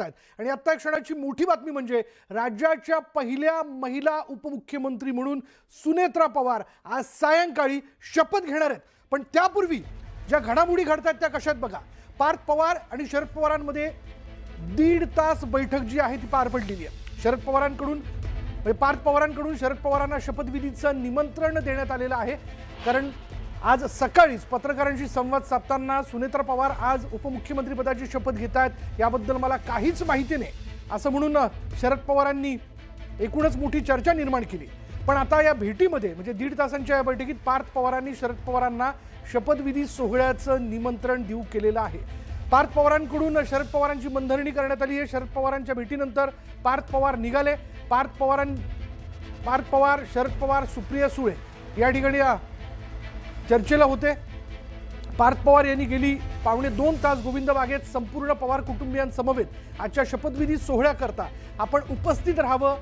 आहेत आणि आत्ता या क्षणाची मोठी बातमी म्हणजे राज्याच्या पहिल्या महिला उपमुख्यमंत्री म्हणून सुनेत्रा पवार आज सायंकाळी शपथ घेणार आहेत. पण त्यापूर्वी ज्या घडामोडी घडतात त्या कशात बघा. पार्थ पवार आणि शरद पवारांमध्ये दीड तास बैठक जी आहे ती पार पडलेली आहे. शरद पवारांकडून म्हणजे पार्थ पवारांकडून शरद पवारांना शपथविधीचं निमंत्रण देण्यात आलेलं आहे. कारण आज सकाळीच पत्रकारांशी संवाद साधताना सुनेत्रा पवार आज उपमुख्यमंत्रीपदाची शपथ घेत आहेत याबद्दल मला काहीच माहिती नाही. असं म्हणून शरद पवारांनी एकूणच मोठी चर्चा निर्माण केली. पण आता या भेटीमध्ये म्हणजे दीड तासांच्या या बैठकीत पार्थ पवारांनी शरद पवारांना शपथविधी सोहळ्याचं निमंत्रण देऊ केलेलं आहे. पार्थ पवारांकडून शरद पवारांची मनधरणी करण्यात आली आहे. शरद पवारांच्या भेटीनंतर पार्थ पवार निघाले. पार्थ पवारां पार्थ पवार शरद पवार सुप्रिया सुळे या ठिकाणी चर्चेला होते. पार्थ पवार यांनी गेली. पावणे दोन तास गोविंद बागेत संपूर्ण पवार कुटुंबियांसमवेत. आजच्या शपथविधी सोहळ्याकरता आपण उपस्थित राहावं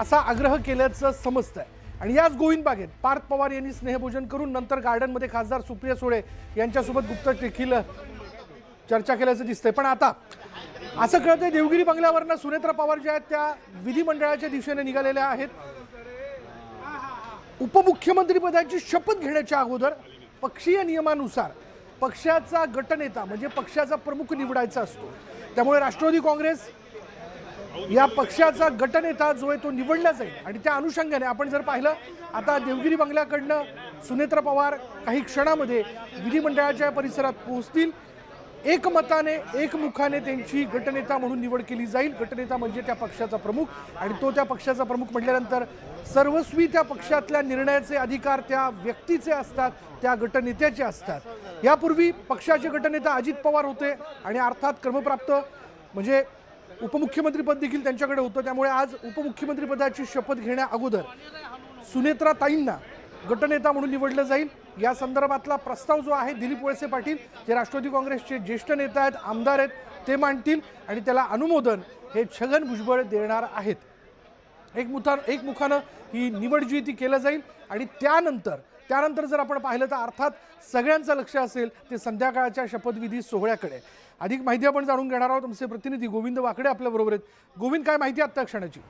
असा आग्रह केल्याचं समजतंय. आणि याच गोविंद बागेत पार्थ पवार यांनी स्नेहभोजन करून नंतर गार्डनमध्ये खासदार सुप्रिया सुळे यांच्यासोबत गुप्त देखील चर्चा केल्याचं दिसतंय. पण आता असं कळतंय देवगिरी बंगल्यावरनं सुनेत्रा पवार ज्या आहेत त्या विधिमंडळाच्या दिशेने निघालेल्या आहेत. उपमुख्यमंत्रीपदाची शपथ घेण्याच्या अगोदर पक्षीय नियमानुसार पक्षाचा गटनेता म्हणजे पक्षाचा प्रमुख निवडायचा असतो. त्यामुळे राष्ट्रवादी काँग्रेस या पक्षाचा गटनेता जो आहे तो निवडला जाईल. आणि त्या अनुषंगाने आपण जर पाहिलं आता देवगिरी बंगल्याकडनं सुनेत्रा पवार काही क्षणामध्ये विधिमंडळाच्या परिसरात पोहोचतील. एकमताने एकमुखाने त्यांची गटनेता म्हणून निवड केली जाईल. गटनेता म्हणजे त्या पक्षाचा प्रमुख आणि तो त्या पक्षाचा प्रमुख म्हटल्यानंतर सर्वस्वी त्या पक्षातल्या निर्णयाचे अधिकार त्या व्यक्तीचे असतात त्या गटनेत्याचे असतात. यापूर्वी पक्षाचे गटनेता अजित पवार होते आणि अर्थात क्रमप्राप्त म्हणजे उपमुख्यमंत्रीपद देखील त्यांच्याकडे होतं. त्यामुळे आज उपमुख्यमंत्रीपदाची शपथ घेण्या अगोदर सुनेत्रा ताईंना गटनेता म्हणून निवडलं जाईल. या संदर्भातला प्रस्ताव जो आहे दिलीप वळसे पाटील जे राष्ट्रवादी काँग्रेसचे ज्येष्ठ नेता आहेत आमदार आहेत ते मांडतील आणि त्याला अनुमोदन हे छगन भुजबळ देणार आहेत. एक मुथा एक मुखानं ही निवड जी ती केलं जाईल आणि त्यानंतर त्यानंतर जर आपण पाहिलं तर अर्थात सगळ्यांचं लक्ष असेल ते संध्याकाळच्या शपथविधी सोहळ्याकडे. अधिक माहिती आपण जाणून घेणार आहोत. आमचे प्रतिनिधी गोविंद वाकडे आपल्याबरोबर आहेत. गोविंद काय माहिती आहे आत्ता क्षणाची?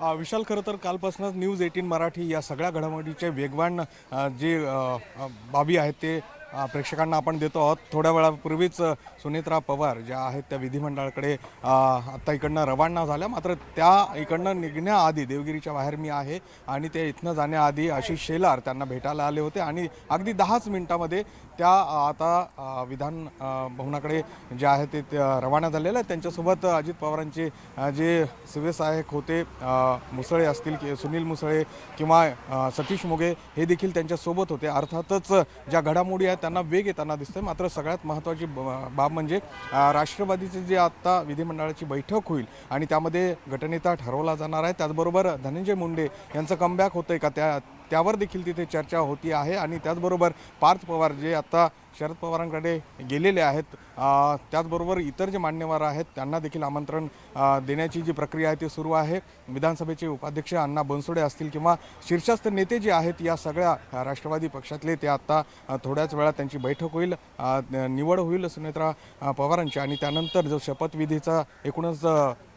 विशाल खरं तर कालपासूनच न्यूज एटीन मराठी या सगळ्या घडामोडीचे वेगवान जे बाबी आहेत ते प्रेक्षकांना आपण देतो आहोत. थोड्या वेळापूर्वीच सुनेत्रा पवार ज्या आहेत त्या विधिमंडळाकडे आत्ता इकडनं रवाना झाल्या. मात्र त्या इकडनं निघण्याआधी देवगिरीच्या बाहेर मी आहे आणि ते इथनं जाण्याआधी आशिष शेलार त्यांना भेटायला आले होते. आणि अगदी दहाच मिनिटामध्ये त्या आता विधान भवनाकडे जे आहे ते रवाना झालेल्या आहेत. त्यांच्यासोबत अजित पवारांचे जे शिवसहायक होते मुसळे असतील की सुनील मुसळे किंवा सतीश मोगे हे देखील त्यांच्यासोबत होते. अर्थातच ज्या घडामोडी आहेत त्यांना वेग येताना दिसतोय. मात्र सगळ्यात महत्त्वाची ब- बाब म्हणजे राष्ट्रवादीची जी आत्ता विधिमंडळाची बैठक होईल आणि त्यामध्ये गटनेता ठरवला जाणार आहे. त्याचबरोबर धनंजय मुंडे यांचं कमबॅक होतंय का? त्या त्यावर देखील तिथे चर्चा होती आहे आणि त्याचबरोबर पार्थ पवार जे आता शरद पवारांकडे गेलेले आहेत. त्याचबरोबर इतर जे मान्यवर आहेत त्यांना देखील आमंत्रण देण्याची जी प्रक्रिया आहे ती सुरू आहे. विधानसभेचे उपाध्यक्ष अण्णा बनसोडे असतील किंवा शीर्षस्थ नेते जे आहेत या सगळ्या राष्ट्रवादी पक्षातले ते आत्ता थोड्याच वेळात त्यांची बैठक होईल. निवड होईल सुनेत्रा पवारांची. आणि त्यानंतर जो शपथविधीचा एकूणच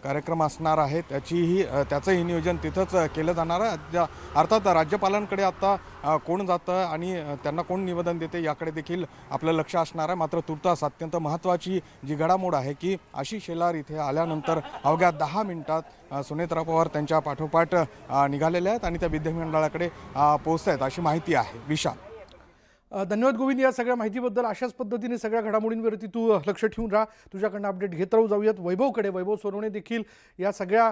कार्यक्रम असणार आहे त्याचीही त्याचंही नियोजन तिथंच केलं जाणार आहे. अर्थात राज्यपालांकडे आता कोण जातं आणि त्यांना कोण निवेदन देते याकडे देखील आपलं लक्ष असणार आहे. मात्र तुर्तास अत्यंत महत्त्वाची जी घडामोड आहे की आशिष शेलार इथे आल्यानंतर अवघ्या दहा मिनिटात सुनेत्रा पवार त्यांच्या पाठोपाठ निघालेल्या आहेत आणि त्या विद्यामंडळाकडे पोहोचत आहेत अशी माहिती आहे. विशाल. धन्यवाद गोविंद या सगळ्या माहितीबद्दल. अशाच पद्धतीने सगळ्या घडामोडींवरती तू लक्ष ठेवून राहा. तुझ्याकडनं अपडेट घेत राहू. जाऊयात वैभवकडे. वैभव सोनवणे देखील या सगळ्या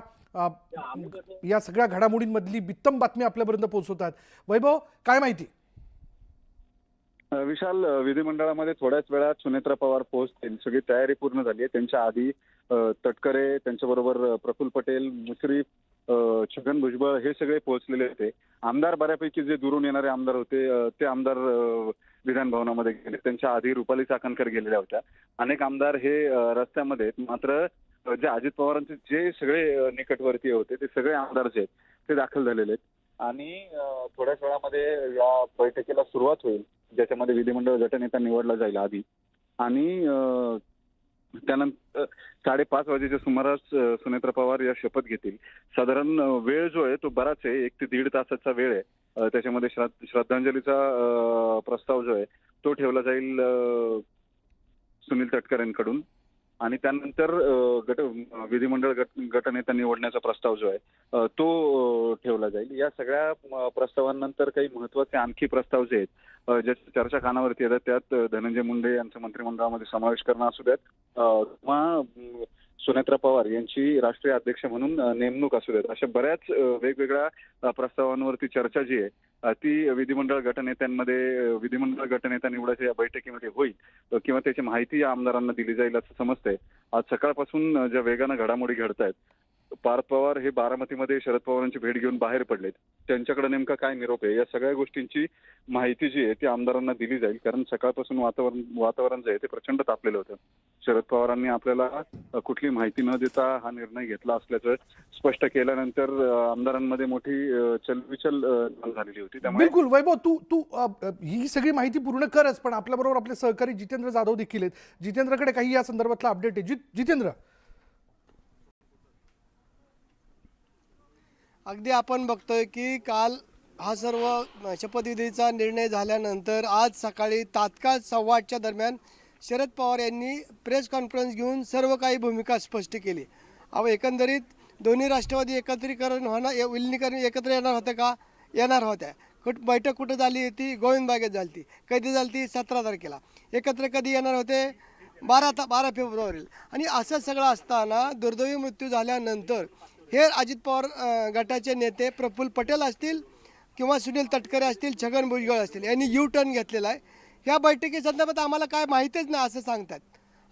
या सगळ्या घडामोडींमधली बित्तम बातमी आपल्यापर्यंत पोहोचवतात वैभव काय माहिती? विशाल विधिमंडळामध्ये थोड्याच वेळात सुनेत्रा पवार पोहोचतील. सगळी तयारी पूर्ण झाली आहे. त्यांच्या आधी तटकरे त्यांच्याबरोबर प्रफुल्ल पटेल मुश्रीफ छगन भुजबळ हे सगळे पोहोचलेले होते. आमदार बऱ्यापैकी जे दुरून येणारे आमदार होते ते आमदार विधान भवनामध्ये गेले. त्यांच्या आधी रुपाली चाकणकर गेलेल्या होत्या. अनेक आमदार हे रस्त्यामध्ये मात्र जे अजित पवारांचे जे सगळे निकटवर्तीय होते ते सगळे आमदार जे आहेत ते दाखल झालेले आहेत. आणि थोड्याच वेळामध्ये या बैठकीला सुरुवात होईल. ज्याच्यामध्ये विधिमंडळ गटनेता निवडला जाईल आधी. आणि त्यानंतर साडेपाच वाजेच्या सुमारास सुनेत्र सुनेत्रा पवार या शपथ घेतील. साधारण वेळ जो आहे तो बराच आहे. एक ते दीड तासाचा वेळ आहे. त्याच्यामध्ये श्रद्धांजलीचा प्रस्ताव जो आहे तो ठेवला जाईल सुनील तटकरेंकडून. आणि त्यानंतर गट विधिमंडळ गट गटनेता निवडण्याचा प्रस्ताव जो आहे तो ठेवला जाईल. या सगळ्या प्रस्तावांनंतर काही महत्त्वाचे आणखी प्रस्ताव जे आहेत अं, चर्चा कानावरती येतात त्यात धनंजय मुंडे यांचा मंत्रिमंडळामध्ये समावेश करणं असू द्यात. किंवा सुनेत्रा पवार यांची राष्ट्रीय अध्यक्ष म्हणून नेमणूक असू देत. अशा बऱ्याच वेगवेगळ्या प्रस्तावांवरती चर्चा जी आहे ती विधिमंडळ गटनेत्यांमध्ये विधिमंडळ गटनेता निवडाच्या या बैठकीमध्ये होईल किंवा त्याची माहिती या आमदारांना दिली जाईल असं समजतंय. आज सकाळपासून ज्या वेगानं घडामोडी घडत आहेत पार्थ पवार हे बारामतीमध्ये शरद पवारांची भेट घेऊन बाहेर पडलेत. त्यांच्याकडे नेमका काय निरोप आहे? या सगळ्या गोष्टींची माहिती जी आहे ती आमदारांना दिली जाईल. कारण सकाळपासून वातावरण वातावरण जे आहे ते प्रचंड तापलेलं होतं. शरद पवारांनी आपल्याला कुठली माहिती न देता हा निर्णय घेतला असल्याचं स्पष्ट केल्यानंतर आमदारांमध्ये मोठी चलविचल झालेली होती. त्यामुळे बिलकुल. वैभव तू तू ही सगळी माहिती पूर्ण करच पण आपल्याबरोबर आपले सहकारी जितेंद्र जाधव देखील आहेत. जितेंद्रकडे काही या संदर्भातला अपडेट आहे. जित जितेंद्र अगदी आपण बघतोय की काल हा सर्व शपथविधीचा निर्णय झाल्यानंतर आज सकाळी तात्काळ सव्वा आठच्या दरम्यान शरद पवार यांनी प्रेस कॉन्फरन्स घेऊन सर्व काही भूमिका स्पष्ट केली. अहो एकंदरीत दोन्ही राष्ट्रवादी एकत्रीकरण होणार विलिनीकरण एकत्र येणार होतं का? येणार होत्या. कुठ बैठक कुठं झाली ती गोविंद बागेत झाली ती कधी झाली ती सतरा तारखेला. एकत्र कधी येणार होते? बारा ता बारा फेब्रुवारीला. आणि असं सगळं असताना दुर्दैवी मृत्यू झाल्यानंतर हे अजित पवार गटाचे नेते प्रफुल्ल पटेल असतील किंवा सुनील तटकरे असतील छगन भुजबळ असतील यांनी यू टर्न घेतलेला आहे. ह्या बैठकीसंदर्भात आम्हाला काय माहितीच नाही असं सांगतात.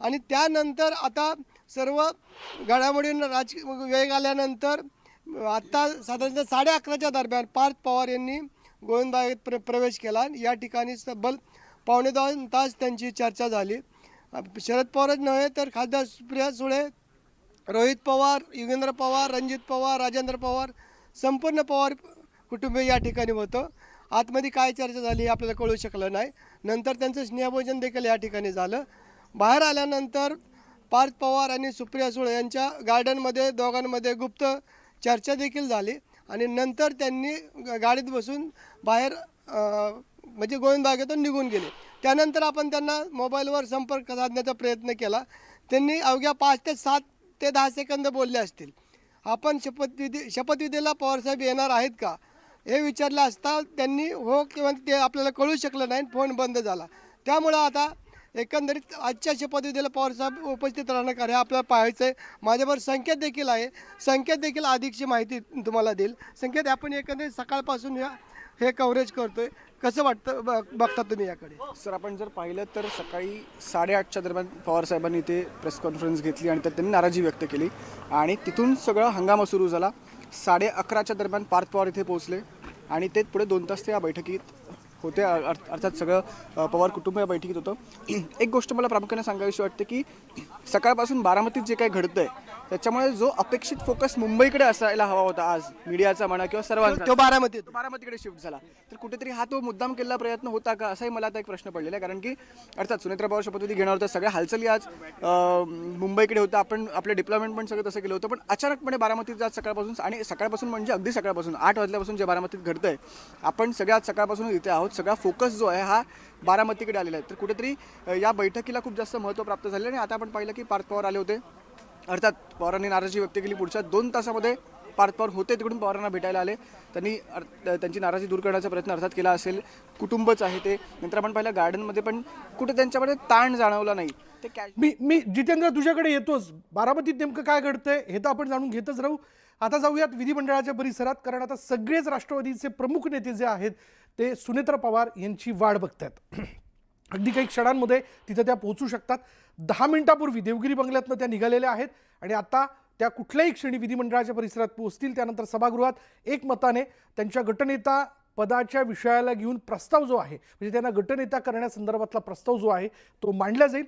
आणि त्यानंतर आता सर्व घडामोडींना राज वेग आल्यानंतर आत्ता साधारणतः साडे अकराच्या दरम्यान पार्थ पवार यांनी गोविंदबागेत प्र प्रवेश केला. आणि या ठिकाणी तब्बल पावणे दोन तास त्यांची चर्चा झाली. शरद पवारच नव्हे तर खासदार सुप्रिया सुळे रोहित पवार युगेंद्र पवार रणजित पवार राजेंद्र पवार संपूर्ण पवार कुटुंबीय या ठिकाणी होतं. आतमध्ये काय चर्चा झाली हे आपल्याला कळू शकलं नाही. नंतर त्यांचं स्नेहभोजन देखील या ठिकाणी झालं. बाहेर आल्यानंतर पार्थ पवार आणि सुप्रिया सुळे यांच्या गार्डनमध्ये दोघांमध्ये गुप्त चर्चा देखील झाली आणि नंतर त्यांनी ग- गाडीत बसून बाहेर म्हणजे गोविंदबागेतून निघून गेले. त्यानंतर आपण त्यांना मोबाईलवर संपर्क साधण्याचा प्रयत्न केला. त्यांनी अवघ्या पाच ते सात ते दहा सेकंद बोलले असतील. आपण शपथविधी शपथविधीला पवारसाहेब येणार आहेत का? हे विचारलं असता त्यांनी हो किंवा ते आपल्याला कळू शकलं नाही फोन बंद झाला. त्यामुळं आता एकंदरीत आजच्या शपथविधीला पवारसाहेब उपस्थित राहणं का हे आपल्याला पाहायचं आहे माझ्यावर संकेत देखील आहे. संकेत देखील अधिकची माहिती तुम्हाला देईल. संकेत आपण एकंदरीत सकाळपासून या हे कव्हरेज करतोय. कसं वाटतं ब- बघता तुम्ही याकडे? सर आपण जर पाहिलं तर सकाळी साडेआठच्या दरम्यान पवार साहेबांनी इथे प्रेस कॉन्फरन्स घेतली आणि त्यात त्यांनी नाराजी व्यक्त केली. आणि तिथून सगळा हंगामा सुरू झाला. साडे अकराच्या दरम्यान पार्थ पवार इथे पोहोचले. आणि ते पुढे दोन तास ते या बैठकीत होते अर्थात सगळं पवार कुटुंब या बैठकीत होतं. एक गोष्ट मला प्रामुख्याने सांगावीशी वाटते की सकाळपासून बारामतीत जे काही घडतं आहे त्याच्यामुळे जो अपेक्षित फोकस मुंबईकडे असायला हवा होता आज मीडियाचा म्हणा किंवा सर्वांचा तो बारामतीत. तो बारामतीकडे शिफ्ट झाला. तर कुठेतरी हा तो मुद्दाम केलेला प्रयत्न होता का असाही मला आता एक प्रश्न पडलेला आहे. कारण की अर्थात सुनेत्रा पवार शपथविधी घेणार होत्या सगळ्या हालचाली आज मुंबईकडे होत्या. आपण आपलं डिप्लॉयमेंट पण सगळं तसं केलं होतं. पण अचानकपणे बारामतीत आज सकाळपासून आणि सकाळपासून म्हणजे अगदी सकाळपासून आठ वाजल्यापासून जे बारामतीत घडतंय आपण सगळ्यात सकाळपासून इथे आहोत. सगळा फोकस जो आहे हा बारामतीकडे आलेला आहे. तर कुठेतरी या बैठकीला खूप जास्त महत्त्व प्राप्त झाले आणि आता आपण पाहिलं की पार्थ पवार आले होते. अर्थात पवारांनी नाराजी व्यक्त केली पुढच्या दोन तासामध्ये. पार्थ पवार होते तिकडून पवारांना भेटायला आले. त्यांनी त्यांची नाराजी दूर करण्याचा प्रयत्न अर्थात केला असेल. कुटुंबच आहे ते. नंतर आपण पाहिलं गार्डनमध्ये पण कुठे त्यांच्यामध्ये ताण जाणवला नाही. ते कॅश मी मी जितेंद्र तुझ्याकडे येतोच. बारामतीत नेमकं काय घडतंय हे तर आपण जाणून घेतच राहू. आता जाऊयात विधिमंडळाच्या परिसरात कारण आता सगळेच राष्ट्रवादीचे प्रमुख नेते जे आहेत ते सुनेत्रा पवार यांची वाढ बघतायत. अगदी काही क्षणांमध्ये तिथं त्या पोहोचू शकतात. दहा मिनिटापूर्वी देवगिरी बंगल्यातनं त्या निघालेल्या आहेत. आणि आता त्या कुठल्याही क्षणी विधिमंडळाच्या परिसरात पोहोचतील. त्यानंतर सभागृहात एकमताने त्यांच्या गटनेता पदाच्या विषयाला घेऊन प्रस्ताव जो आहे म्हणजे त्यांना गटनेता करण्यासंदर्भातला प्रस्ताव जो आहे तो मांडला जाईल.